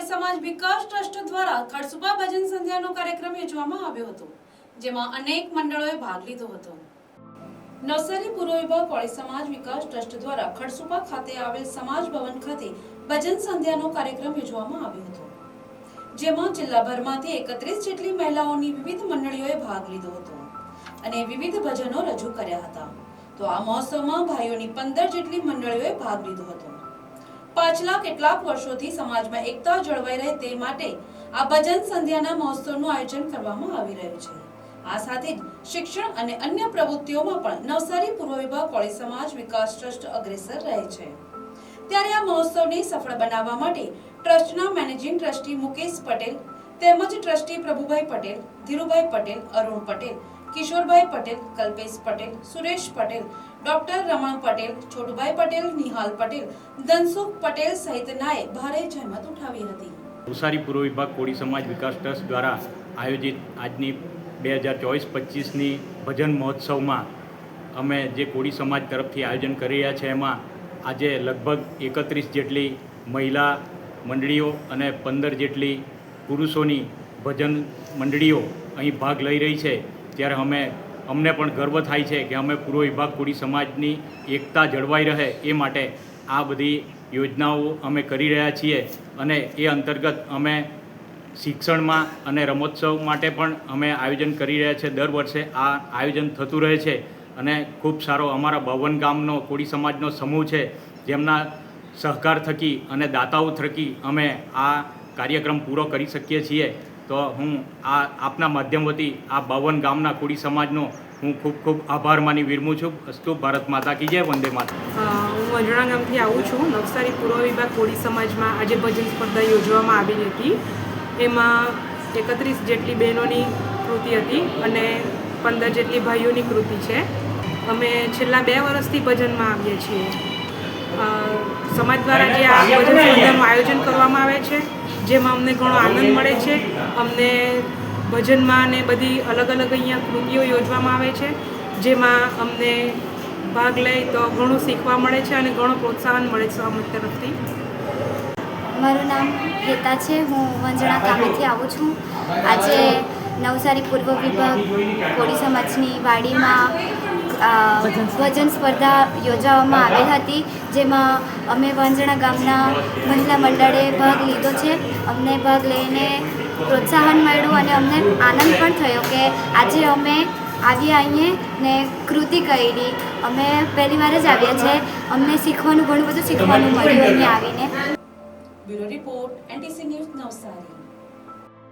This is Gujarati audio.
કોળી સમાજ વિકાસ ટ્રસ્ટ દ્વારા ખડસુપા ભજન સંધ્યાનો કાર્યક્રમ યોજવામાં આવ્યો હતો, જેમાં અનેક મંડળોએ ભાગ લીધો હતો. નવસારી પૂર્વ વિભાગ કોળી સમાજ વિકાસ ટ્રસ્ટ દ્વારા ખડસુપા ખાતે આવેલ સમાજ ભવન ખાતે ભજન સંધ્યાનો કાર્યક્રમ યોજવામાં આવ્યો હતો, જેમાં જિલ્લાભરમાંથી એકત્રીસ જેટલી મહિલાઓની વિવિધ મંડળીઓએ ભાગ લીધો હતો અને વિવિધ ભજનો રજૂ કર્યા હતા. તો આ મહોત્સવમાં ભાઈઓની પંદર જેટલી મંડળીઓએ ભાગ લીધો હતો. પાછલા કેટલાક વર્ષોથી સમાજમાં એકતા જળવાઈ રહે તે માટે આ ભજન સંધ્યાના મહોત્સવનું આયોજન કરવામાં આવી રહ્યું છે. આ સાથે જ શિક્ષણ અને અન્ય પ્રવૃત્તિઓમાં પણ નવસારી પૂર્વ વિભાગ કોળી સમાજ વિકાસ ટ્રસ્ટ અગ્રેસર રહે છે. ત્યારે આ મહોત્સવને સફળ બનાવવા માટે ટ્રસ્ટના મેનેજિંગ ટ્રસ્ટી મુકેશ પટેલ તેમજ ટ્રસ્ટી પ્રભુભાઈ પટેલ, ધીરુભાઈ પટેલ, અરુણ પટેલ, કિશોરભાઈ પટેલ, કલ્પેશ પટેલ, સુરેશ પટેલ, ડોક્ટર રમણ પટેલ, છોટુભાઈ પટેલ, નિહાલ પટેલ, ધનસુખ પટેલ સહિતનાએ ભારે જહેમત ઉઠાવી હતી. નવસારી પૂર્વ વિભાગ કોળી સમાજ વિકાસ ટ્રસ્ટ દ્વારા આયોજિત આજની બે હજાર ચોવીસ પચીસની ભજન મહોત્સવમાં અમે જે કોળી સમાજ તરફથી આયોજન કરી રહ્યા છે, એમાં આજે લગભગ એકત્રીસ જેટલી મહિલા મંડળીઓ અને પંદર જેટલી પુરુષોની ભજન મંડળીઓ અહીં ભાગ લઈ રહી છે. ત્યારે અમે, અમને પણ ગર્વ થાય છે કે અમે પૂર્વ વિભાગ કોળી સમાજની એકતા જળવાઈ રહે એ માટે આ બધી યોજનાઓ અમે કરી રહ્યા છીએ. અને એ અંતર્ગત અમે શિક્ષણમાં અને રમોત્સવ માટે પણ અમે આયોજન કરી રહ્યા છીએ દર વર્ષે આ આયોજન થતું રહે છે અને ખૂબ સારો અમારા ભવન ગામનો કોળી સમાજનો સમૂહ છે. જેમના સહકાર થકી અને દાતાઓ થકી અમે આ કાર્યક્રમ પૂરો કરી શકીએ છીએ તો હું આ આપના માધ્યમ વતી આ બાવન ગામના કોળી સમાજનો હું ખૂબ ખૂબ આભાર માની વિરમું છું. અસ્તુ ભારત માતા કી જય વંદે માતા. હું અજણા ગામથી આવું છું. નવસારી પૂર્વ વિભાગ કોળી સમાજમાં આજે ભજન સ્પર્ધા યોજવામાં આવેલી હતી. એમાં એકત્રીસ જેટલી બહેનોની કૃતિ હતી અને પંદર જેટલી ભાઈઓની કૃતિ છે. અમે છેલ્લા બે વર્ષથી ભજનમાં આવીએ છીએ. સમાજ દ્વારા જે આ ભજન સ્પર્ધાનું આયોજન કરવામાં આવે છે જેમાં અમને ઘણો આનંદ મળે છે. અમને ભજનમાં ને બધી અલગ અલગ અહીંયા કૃતિઓ યોજવામાં આવે છે. જેમાં અમને ભાગ લઈ તો ઘણું શીખવા મળે છે અને ઘણું પ્રોત્સાહન મળે છે અમુક તરફથી. મારું નામ ગીતા છે. હું વંજણા ગામેથી આવું છું. આજે નવસારી પૂર્વ વિભાગ કોળી સમાજની વાડીમાં અ, ભજન સ્પર્ધા યોજવામાં આવેલ હતી જેમાં અમે વંજણા ગામના મહિલા મંડળે ભાગ લીધો છે. અમને ભાગ લઈને પ્રોત્સાહન મળ્યું અને અમને આનંદ પણ થયો કે આજે અમે આવ્યા અહીંયા ને કૃતિ કરી. અમે પહેલી વાર જ આવ્યા છે. અમને શીખવાનું ઘણું બધું શીખવાનું મળ્યું અહીંયા આવીને. Report NTC news Navsari.